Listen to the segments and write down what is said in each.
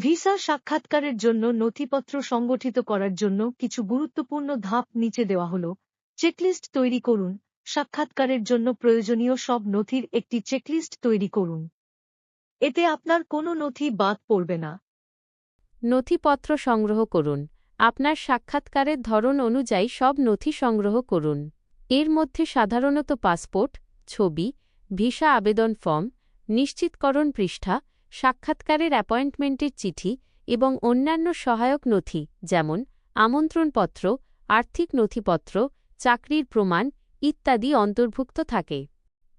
Visa সাক্ষাৎকারের জন্য নথিপত্র সংগঠিত করার জন্য কিছু গুরুত্বপূর্ণ ধাপ নিচে দেওয়া হল, চেকলিস্ট তৈরি করুন, সাক্ষাৎকারের জন্য প্রয়োজনীয় সব নথির একটি চেকলিস্ট তৈরি করুন। এতে আপনার কোনো নথি বাদ পড়বে না। নথিপত্র সংগ্রহ করুন, আপনার সাক্ষাৎকারের ধরন অনুযায়ী সব নথি সংগ্রহ করুন। এর মধ্যে সাধারণত পাসপোর্ট, ছবি, ভিসা আবেদন ফর্ম, নিশ্চিতকরণ পৃষ্ঠা সাক্ষাৎকারের অ্যাপয়েন্টমেন্টের চিঠি এবং অন্যান্য সহায়ক নথি, যেমন আমন্ত্রণপত্র, আর্থিক নথিপত্র, চাকরির প্রমাণ ইত্যাদি অন্তর্ভুক্ত থাকে।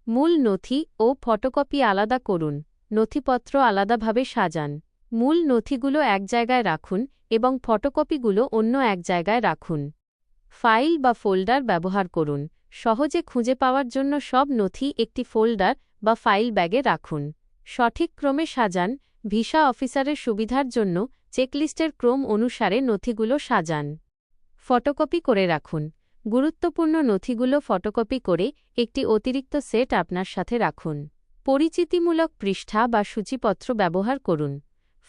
মূল নথি ও ফটোকপি আলাদা করুন, নথিপত্র আলাদাভাবে সাজান। মূল নথিগুলো এক জায়গায় রাখুন এবং ফটোকপিগুলো অন্য এক জায়গায় রাখুন। ফাইল বা ফোল্ডার ব্যবহার করুন, সহজে খুঁজে পাওয়ার জন্য সব নথি একটি ফোল্ডার বা ফাইল ব্যাগে রাখুন। সঠিক ক্রমে সাজান, ভিসা অফিসারের সুবিধার জন্য চেকলিস্টের ক্রম অনুসারে নথিগুলো সাজান। ফটোকপি করে রাখুন। গুরুত্বপূর্ণ নথিগুলো ফটোকপি করে একটি অতিরিক্ত সেট আপনার সাথে রাখুন। পরিচিতিমূলক পৃষ্ঠা বা সূচিপত্র ব্যবহার করুন।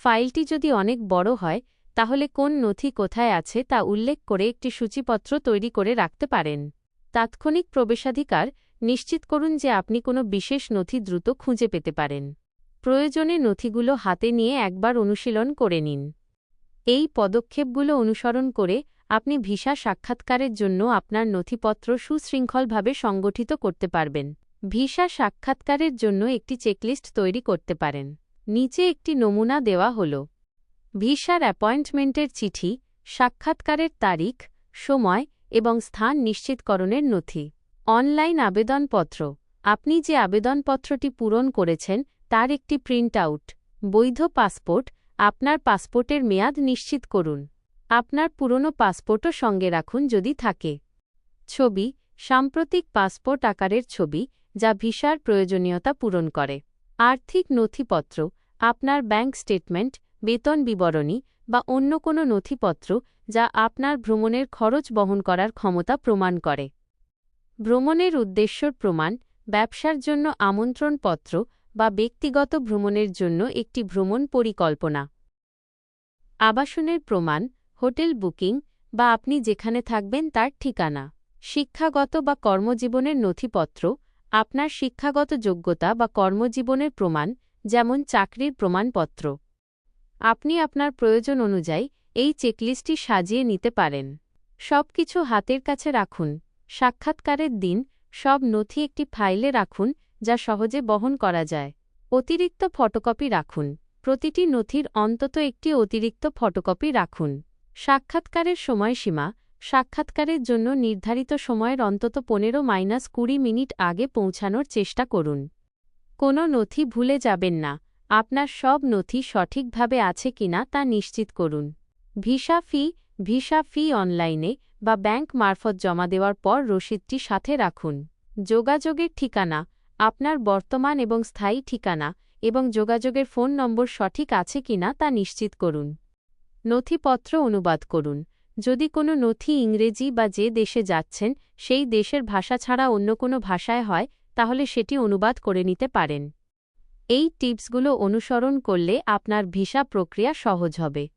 ফাইলটি যদি অনেক বড় হয়, তাহলে কোন নথি কোথায় আছে তা উল্লেখ করে একটি সূচিপত্র তৈরি করে রাখতে পারেন। তাৎক্ষণিক প্রবেশাধিকার নিশ্চিত করুন যে আপনি কোনো বিশেষ নথি দ্রুত খুঁজে পেতে পারেন। প্রয়োজনে নথিগুলো হাতে নিয়ে একবার অনুশীলন করে নিন। এই পদক্ষেপগুলো অনুসরণ করে আপনি ভিসা সাক্ষাৎকারের জন্য আপনার নথিপত্র সুশৃঙ্খলভাবে সংগঠিত করতে পারবেন। ভিসা সাক্ষাৎকারের জন্য একটি চেকলিস্ট তৈরি করতে পারেন। নিচে একটি নমুনা দেওয়া হল। ভিসার অ্যাপয়েন্টমেন্টের চিঠি, সাক্ষাৎকারের তারিখ, সময় এবং স্থান নিশ্চিতকরণের নথি। অনলাইন আবেদনপত্র। আপনি যে আবেদনপত্রটি পূরণ করেছেন তার একটি প্রিন্ট আউট বৈধ পাসপোর্ট আপনার পাসপোর্টের মেয়াদ নিশ্চিত করুন। আপনার পুরনো পাসপোর্টও সঙ্গে রাখুন যদি থাকে। ছবি, সাম্প্রতিক পাসপোর্ট আকারের ছবি, যা ভিসার প্রয়োজনীয়তা পূরণ করে। আর্থিক নথিপত্র, আপনার ব্যাংক স্টেটমেন্ট বেতন বিবরণী, বা অন্য কোনো নথিপত্র, যা আপনার ভ্রমণের খরচ বহন করার ক্ষমতা প্রমাণ করে। ভ্রমণের উদ্দেশ্যর প্রমাণ, ব্যবসার জন্য আমন্ত্রণপত্র বা ব্যক্তিগত ভ্রমণের জন্য একটি ভ্রমণ পরিকল্পনা। আবাসনের প্রমাণ, হোটেল বুকিং, বা আপনি যেখানে থাকবেন তার ঠিকানা। শিক্ষাগত বা কর্মজীবনের নথিপত্র, আপনার শিক্ষাগত যোগ্যতা বা কর্মজীবনের প্রমাণ, যেমন চাকরির প্রমাণপত্র। আপনি আপনার প্রয়োজন অনুযায়ী এই চেকলিস্টটি সাজিয়ে নিতে পারেন। সবকিছু হাতের কাছে রাখুন। সাক্ষাৎকারের দিন, সব নথি একটি ফাইলে রাখুন যা সহজে বহন করা যায়। অতিরিক্ত ফটোকপি রাখুন। প্রতিটি নথির অন্তত একটি অতিরিক্ত ফটোকপি রাখুন। সাক্ষাৎকারের সময়সীমা। সাক্ষাৎকারের জন্য নির্ধারিত সময়ের অন্তত পনেরো মাইনাস কুড়ি মিনিট আগে পৌঁছানোর চেষ্টা করুন। কোনো নথি ভুলে যাবেন না। আপনার সব নথি সঠিকভাবে আছে কিনা তা নিশ্চিত করুন। ভিসা ফি। ভিসা ফি অনলাইনে বা ব্যাংক মারফত জমা দেওয়ার পর রসিদটি সাথে রাখুন। যোগাযোগের ঠিকানা। আপনার বর্তমান এবং স্থায়ী ঠিকানা এবং যোগাযোগের ফোন নম্বর সঠিক আছে কিনা তা নিশ্চিত করুন। নথিপত্র অনুবাদ করুন। যদি কোনো নথি ইংরেজি বা যে দেশে যাচ্ছেন, সেই দেশের ভাষা ছাড়া অন্য কোনো ভাষায় হয়, তাহলে সেটি অনুবাদ করে নিতে পারেন। এই টিপসগুলো অনুসরণ করলে আপনার ভিসা প্রক্রিয়া সহজ হবে।